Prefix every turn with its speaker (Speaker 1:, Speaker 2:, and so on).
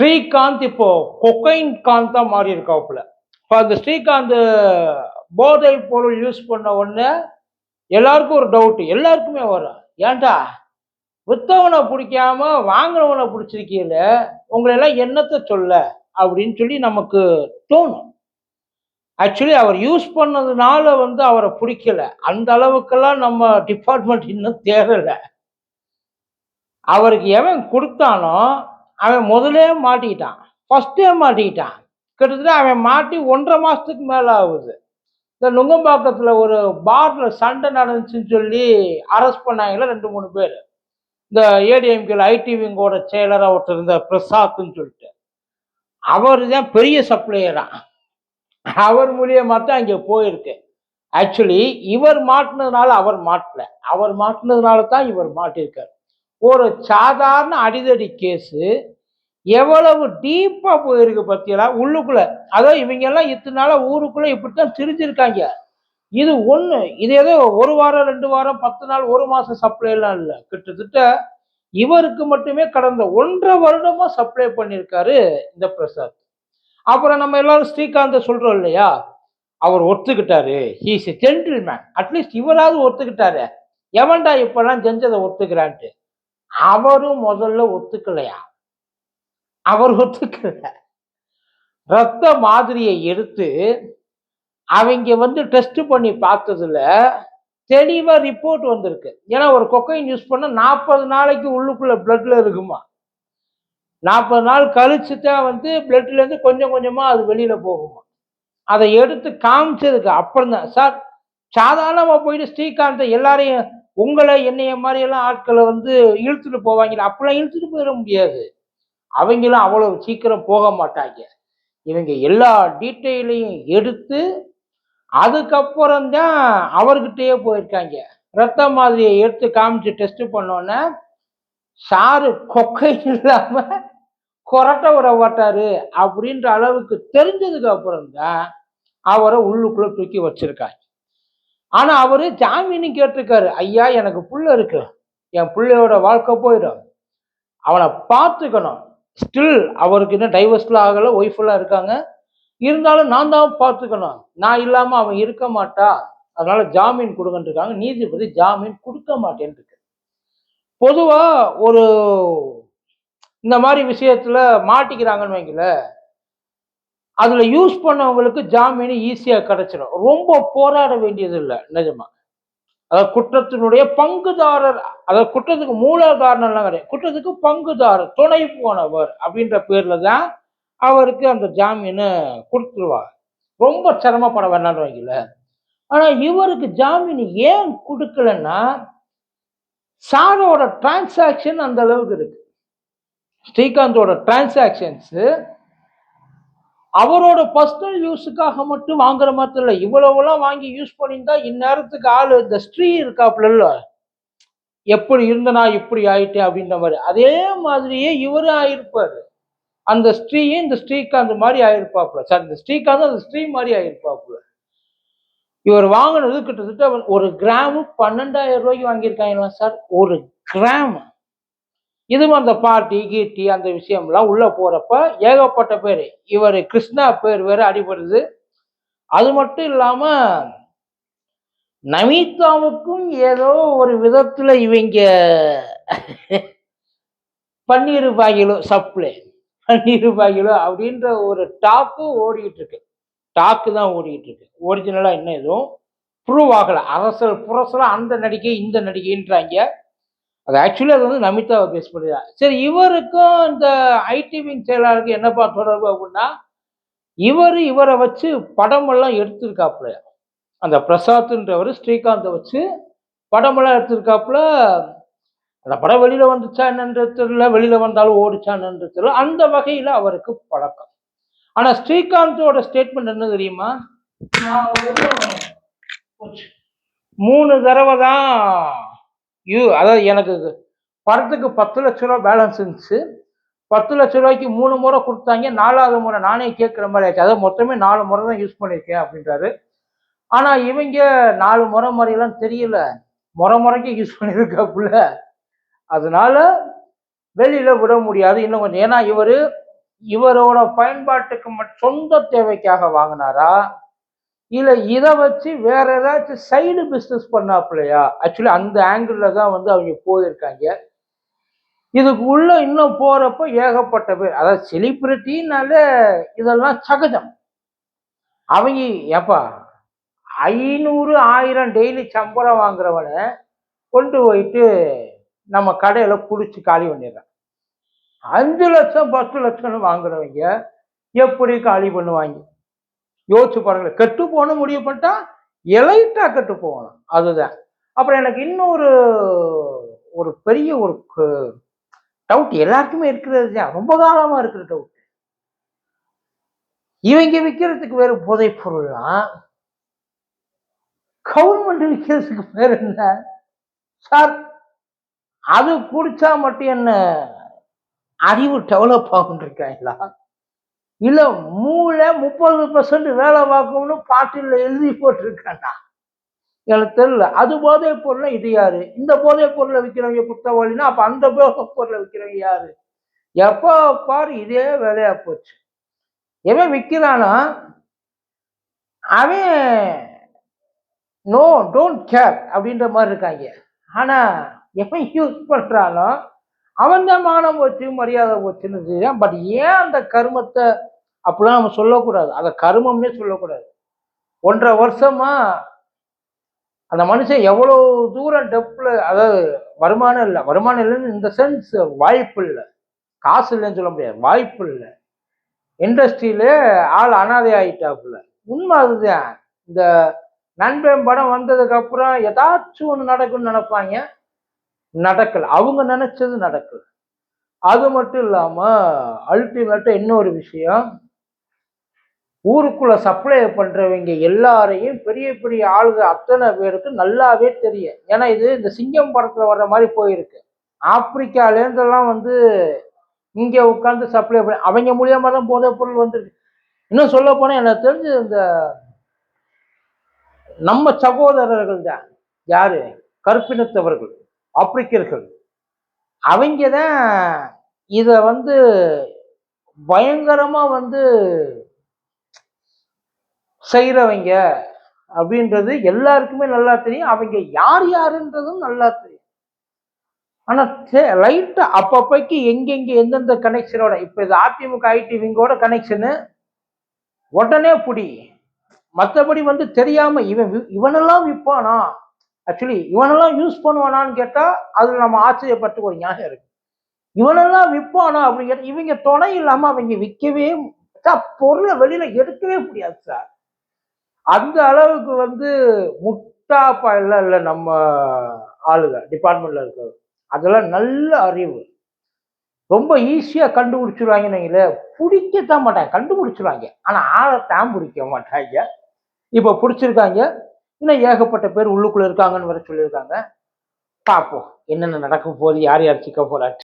Speaker 1: ஸ்ரீகாந்த் இப்போ கொக்கைன் காந்தா மாறி இருக்காப்புல. இப்போ அந்த ஸ்ரீகாந்த் போதை பொருள் யூஸ் பண்ண உடனே எல்லாருக்கும் ஒரு டவுட்டு எல்லாருக்குமே வரும். ஏன்டா? வித்தவனை பிடிக்காம வாங்கினவனை பிடிச்சிருக்கீல உங்களை எல்லாம் என்னத்தை சொல்ல? அப்படின்னு சொல்லி நமக்கு தோணும். ஆக்சுவலி அவர் யூஸ் பண்ணதுனால வந்து அவரை பிடிக்கல. அந்த அளவுக்கெல்லாம் நம்ம டிபார்ட்மெண்ட் இன்னும் தேவையில்லை. அவருக்கு எவன் கொடுத்தானோ அவன் முதலே மாட்டிக்கிட்டான். ஃபஸ்ட்டே மாட்டிக்கிட்டான். கிட்டத்தட்ட அவன் மாட்டி ஒன்றரை மாதத்துக்கு மேலே ஆகுது. இந்த நுங்கம்பாக்கத்தில் ஒரு பார்ல சண்டை நடந்துச்சுன்னு சொல்லி அரெஸ்ட் பண்ணாங்களே ரெண்டு மூணு பேர். இந்த ஏடிஎம்கேல ஐடிவிங்கோட செயலராக ஒருத்தர் இருந்த பிரசாத்னு சொல்லிட்டு. அவர் தான் பெரிய சப்ளையராக அவர் மூலியமாக தான் அங்கே போயிருக்கு. ஆக்சுவலி இவர் மாட்டினதுனால அவர் மாட்டல. அவர் மாட்டினதுனால தான் இவர் மாட்டியிருக்கார். ஒரு சாதாரண அடிதடி கேஸு எவ்வளவு டீப்பாக போயிருக்கு பத்தியலா உள்ளுக்குள்ள. அதான் இவங்க எல்லாம் இத்தனை நாளாக ஊருக்குள்ளே இப்படித்தான் திரிஞ்சிருக்காங்க. இது ஒன்று இது ஏதோ ஒரு வாரம் ரெண்டு வாரம் பத்து நாள் ஒரு மாதம் சப்ளை எல்லாம் இல்லை. கிட்டத்தட்ட இவருக்கு மட்டுமே கடந்த ஒன்றரை வருடமாக சப்ளை பண்ணியிருக்காரு இந்த பிரசாத். அப்புறம் நம்ம எல்லாரும் ஸ்ரீகாந்த சொல்கிறோம் இல்லையா? அவர் ஒத்துக்கிட்டாரு. He's a gentleman at least இவராவது ஒத்துக்கிட்டாரு. எவன்டா இப்பெல்லாம் செஞ்சதை ஒத்துக்கிறான்ட்டு? அவரும் முதல்ல ஒத்துக்கலையா? அவர் ஒத்துக்கல ரத்த மாதிரியை எடுத்து அவங்க வந்து டெஸ்ட் பண்ணி பார்த்ததுல தெளிவாக ரிப்போர்ட் வந்திருக்கு. ஏன்னா ஒரு கொக்கைன் யூஸ் பண்ண நாற்பது நாளைக்கு உள்ளுக்குள்ள பிளட்ல இருக்குமா? நாற்பது நாள் கழிச்சு தான் வந்து பிளட்லேருந்து கொஞ்சம் கொஞ்சமாக அது வெளியில் போகுமா? அதை எடுத்து காமிச்சதுக்கு அப்புறம் தான் சார் சாதாரணமாக போயிட்டு ஸ்ரீகாந்தை எல்லாரையும் உங்களை என்னைய மாதிரியெல்லாம் ஆட்களை வந்து இழுத்துட்டு போவாங்க அப்படிலாம் இழுத்துட்டு போயிட முடியாது. அவங்களும் அவ்வளவு சீக்கிரம் போக மாட்டாங்க. இவங்க எல்லா டீட்டெயிலையும் எடுத்து அதுக்கப்புறம்தான் அவர்கிட்டயே போயிருக்காங்க. ரத்த மாதிரியை எடுத்து காமிச்சு டெஸ்ட் பண்ணோன்னே சாரு கொக்கை இல்லாம கொரட்டை விட மாட்டாரு அப்படின்ற அளவுக்கு தெரிஞ்சதுக்கு அப்புறம்தான் அவரை உள்ளுக்குள்ள தூக்கி வச்சிருக்காங்க. ஆனா அவரு ஜாமீனும் கேட்டிருக்காரு. ஐயா எனக்கு புள்ள இருக்கு. என் பிள்ளையோட வாழ்க்கை போயிடும். அவனை பார்த்துக்கணும். ஸ்டில் அவருக்கு இன்னும் டைவர்ஸ்லாம் ஆகலை ஒய்ஃபெல்லாம் இருக்காங்க. இருந்தாலும் நான் தான் பார்த்துக்கணும். நான் இல்லாமல் அவன் இருக்க மாட்டா. அதனால ஜாமீன் கொடுங்கன்றிருக்காங்க நீதிபதி ஜாமீன் கொடுக்க மாட்டேன்னு இருக்கு. ஒரு இந்த மாதிரி விஷயத்தில் மாட்டிக்கிறாங்கன்னு வைங்கள அதில் யூஸ் பண்ணவங்களுக்கு ஜாமீன் ஈஸியாக கிடச்சிடும் ரொம்ப போராட வேண்டியது இல்லை நிஜமா. அதாவது குற்றத்தினுடைய பங்குதாரர் அதாவது குற்றத்துக்கு மூல காரணம்லாம் கிடையாது. குற்றத்துக்கு பங்குதாரர் துணை போனவர் அப்படின்ற பேர்ல தான் அவருக்கு அந்த ஜாமீனை கொடுத்துருவார் ரொம்ப சிரமப்பட வேண்டாம்னு வைக்கல ஆனா இவருக்கு ஜாமீன் ஏன் கொடுக்கலன்னா சாரோட டிரான்சாக்ஷன் அந்த அளவுக்கு இருக்கு. ஸ்ரீகாந்தோட டிரான்சாக்ஷன்ஸு அவரோட பர்சனல் யூஸுக்காக மட்டும் வாங்குற மாதிரி இல்லை இவ்வளவுலாம் வாங்கி யூஸ் பண்ணியிருந்தா இந்நேரத்துக்கு ஆள் இந்த ஸ்ரீ இருக்காப்புல எப்படி இருந்தனா இப்படி ஆயிட்டேன் அப்படின்ற மாதிரி. அதே மாதிரியே இவரும் ஆயிருப்பாரு. அந்த ஸ்ரீயும் இந்த ஸ்ரீகாந்த் மாதிரி ஆயிருப்பாப்புல. சார் இந்த ஸ்ரீகாந்த் அந்த ஸ்ரீ மாதிரி ஆயிருப்பாப்புல. இவர் வாங்கினது கிட்டத்தட்ட ஒரு கிராமு பன்னெண்டாயிரம் ரூபாய்க்கு வாங்கியிருக்காங்களா சார். ஒரு கிராம். இதுவும் அந்த பார்ட்டி கீர்த்தி அந்த விஷயம்லாம் உள்ள போறப்ப ஏகப்பட்ட பேர். இவர் கிருஷ்ணா பேர் வேற அடிபடுது. அது மட்டும் இல்லாம நமிதாவுக்கும் ஏதோ ஒரு விதத்துல இவங்க பன்னீர் பாகிலோ சப்ளை பன்னீர் பாகிலோ அப்படின்ற ஒரு டாக்கும் ஓடிட்டு இருக்கு. டாக்கு தான் ஓடிட்டு இருக்கு. ஒரிஜினலா இன்னும் எதுவும் ப்ரூவ் ஆகலை. அரசல் புரசலாக அந்த நடிகை இந்த நடிகைன்றாங்க. அது ஆக்சுவலி அது வந்து நமிதாவை பேஸ் பண்ணிதான் சரி இவருக்கும் இந்த ஐடி விங் செயலாளருக்கு என்னப்பா தொடர்பு அப்படின்னா இவர் இவரை வச்சு படமெல்லாம் எடுத்திருக்காப்புல. அந்த பிரசாத்ன்றவர் ஸ்ரீகாந்தை வச்சு படமெல்லாம் எடுத்திருக்காப்புல. அந்த படம் வெளியில வந்துச்சா என்னன்றது தெரியல வெளியில வந்தாலும் ஓடிச்சா என்னன்றது தெரியல. அந்த வகையில அவருக்கு பழக்கம். ஆனா ஸ்ரீகாந்தோட ஸ்டேட்மெண்ட் என்ன தெரியுமா? மூணு தடவை தான் யூ அதாவது எனக்கு படத்துக்கு பத்து லட்ச ரூபா பேலன்ஸ் இருந்துச்சு. பத்து லட்ச ரூபாய்க்கு மூணு முறை கொடுத்தாங்க நாலாவது முறை நானே கேட்குற மாதிரி ஆச்சு. அதாவது மொத்தமே நாலு முறை தான் யூஸ் பண்ணியிருக்கேன் அப்படின்றாரு. ஆனால் இவங்க நாலு முறை மாதிரிலாம் தெரியல. முறை முறைக்கு யூஸ் பண்ணியிருக்காப்புல. அதனால வெளியில் விட முடியாது. இன்னும் கொஞ்சம். ஏன்னா இவர் இவரோட பயன்பாட்டுக்கு சொந்த தேவைக்காக வாங்கினாரா? இல்லை இதை வச்சு வேற ஏதாச்சும் சைடு பிஸ்னஸ் பண்ணாப்பிலையா? ஆக்சுவலி அந்த ஆங்கிளில் தான் வந்து அவங்க போயிருக்காங்க. இதுக்கு உள்ள இன்னும் போகிறப்ப ஏகப்பட்ட பேர் அதாவது செலிபிரிட்டினால இதெல்லாம் சகஜம். அவங்க ஏப்பா ஐநூறு ஆயிரம் டெய்லி சம்பளம் வாங்குறவனை கொண்டு போயிட்டு நம்ம கடையில் பிடிச்சி காலி பண்ணிடுறேன். அஞ்சு லட்சம் பத்து லட்சம்னு வாங்குறவங்க எப்படி காலி பண்ணுவாங்க? யோசிச்சு பாருங்களேன் கெட்டு போகணும் முடிவு பண்ணிட்டா எலைட்டா கெட்டு போகணும் அதுதான். அப்புறம் எனக்கு இன்னொரு ஒரு பெரிய ஒரு டவுட் எல்லாருக்குமே இருக்கிறது தான். ரொம்ப காலமா இருக்கிற டவுட் இவங்க விற்கிறதுக்கு வேறு போதைப் பொருள்லாம் கவர்மெண்ட் விற்கிறதுக்கு பேர் என்ன? சார் அது குடிச்சா மட்டும் என்ன அறிவு டெவலப் ஆகுன்னு இருக்காங்களா? இல்லை மூளை முப்பது பர்சன்ட் வேலை பார்க்கணும்னு பாட்டில் எழுதி போட்டிருக்காண்டா எனக்கு தெரியல. அது போதைப் பொருள் இது யாரு? இந்த போதைப் பொருளை விற்கிறவங்க குற்றவாளினா அப்போ அந்த போதைப் பொருளை விற்கிறவங்க யாரு? எப்போ பாரு இதே வேலையா போச்சு. எவன் விற்கிறானா அவன் நோ டோன்ட் கேர் அப்படின்ற மாதிரி இருக்காங்க. ஆனா எவன் யூஸ் பண்ணுறாலும் அவன் தான் மானம் போச்சு மரியாதை போச்சுன்னு பட் ஏன் அந்த கருமத்தை அப்படிலாம் நம்ம சொல்லக்கூடாது? அதை கருமம்னே சொல்லக்கூடாது. ஒன்றரை வருஷமா அந்த மனுஷன் எவ்வளோ தூரம் டெப்பில் அதாவது வருமானம் இல்லை. வருமானம் இல்லைன்னு இந்த சென்ஸ் வாய்ப்பு இல்லை. காசு இல்லைன்னு சொல்ல முடியாது. வாய்ப்பு இல்லை. இண்டஸ்ட்ரியில ஆள் அனாதை ஆயிட்டாப்புல. உண்மை அதுதான். இந்த நண்பன் படம் வந்ததுக்கு அப்புறம் ஏதாச்சும் ஒன்று நடக்கும்னு நினைப்பாங்க. நடக்கல. அவங்க நினைச்சது நடக்கல. அது மட்டும் இல்லாம அல்டிமேட்டா இன்னொரு விஷயம். ஊருக்குள்ள சப்ளை பண்றவங்க எல்லாரையும் பெரிய பெரிய ஆளுங்க அத்தனை பேருக்கு நல்லாவே தெரியும். ஏன்னா இது இந்த சிங்கம் படத்துல வர்ற மாதிரி போயிருக்கு. ஆப்பிரிக்காலேருந்தெல்லாம் வந்து இங்க உட்காந்து சப்ளை பண்ணி அவங்க மூலியமா தான் போதைப் பொருள் வந்துருக்கு. இன்னும் சொல்ல போனா எனக்கு தெரிஞ்சு இந்த நம்ம சகோதரர்கள் தான். யாரு? கற்பினத்தவர்கள் ஆப்பிரிக்கர்கள். அவங்க தான் இதை வந்து பயங்கரமாக வந்து செய்கிறவங்க அப்படின்றது எல்லாருக்குமே நல்லா தெரியும். அவங்க யார் யாருன்றதும் நல்லா தெரியும். ஆனால் லைட்டாக அப்பப்பைக்கு எங்கெங்கே எந்தெந்த கனெக்ஷனோட இப்போ இது அதிமுக ஐடிவிங்கோட கனெக்ஷனு உடனே பிடி. மற்றபடி வந்து தெரியாமல் இவன் வி- இவனெல்லாம் விற்பானா ஆக்சுவலி இவனெல்லாம் யூஸ் பண்ணுவானான்னு கேட்டால் அதில் நம்ம ஆச்சரியப்பட்டு ஒரு ஞாபகம் இருக்கு. இவனெல்லாம் விற்பானா அப்படின்னு இவங்க துணை இல்லாமல் அவங்க விற்கவே சார், பொருளை வெளியில் எடுக்கவே முடியாது சார் அந்த அளவுக்கு வந்து முட்டாப்பா எல்லாம் இல்லை நம்ம ஆளுங்க டிபார்ட்மெண்ட்ல இருக்க அதெல்லாம் நல்ல அறிவு. ரொம்ப ஈஸியாக கண்டுபிடிச்சிருவாங்கன்னு வைங்களேன் பிடிக்கத்தான் மாட்டாங்க கண்டுபிடிச்சிருவாங்க. ஆனால் ஆளை தான் பிடிக்க மாட்டாங்க. இப்போ பிடிச்சிருக்காங்க. இன்னும் ஏகப்பட்ட பேர் உள்ளுக்குள்ள இருக்காங்கன்னு வர சொல்லியிருக்காங்க. பார்ப்போம். என்னென்ன நடக்க போகுது யார் யார் சிக்க போறாட்டு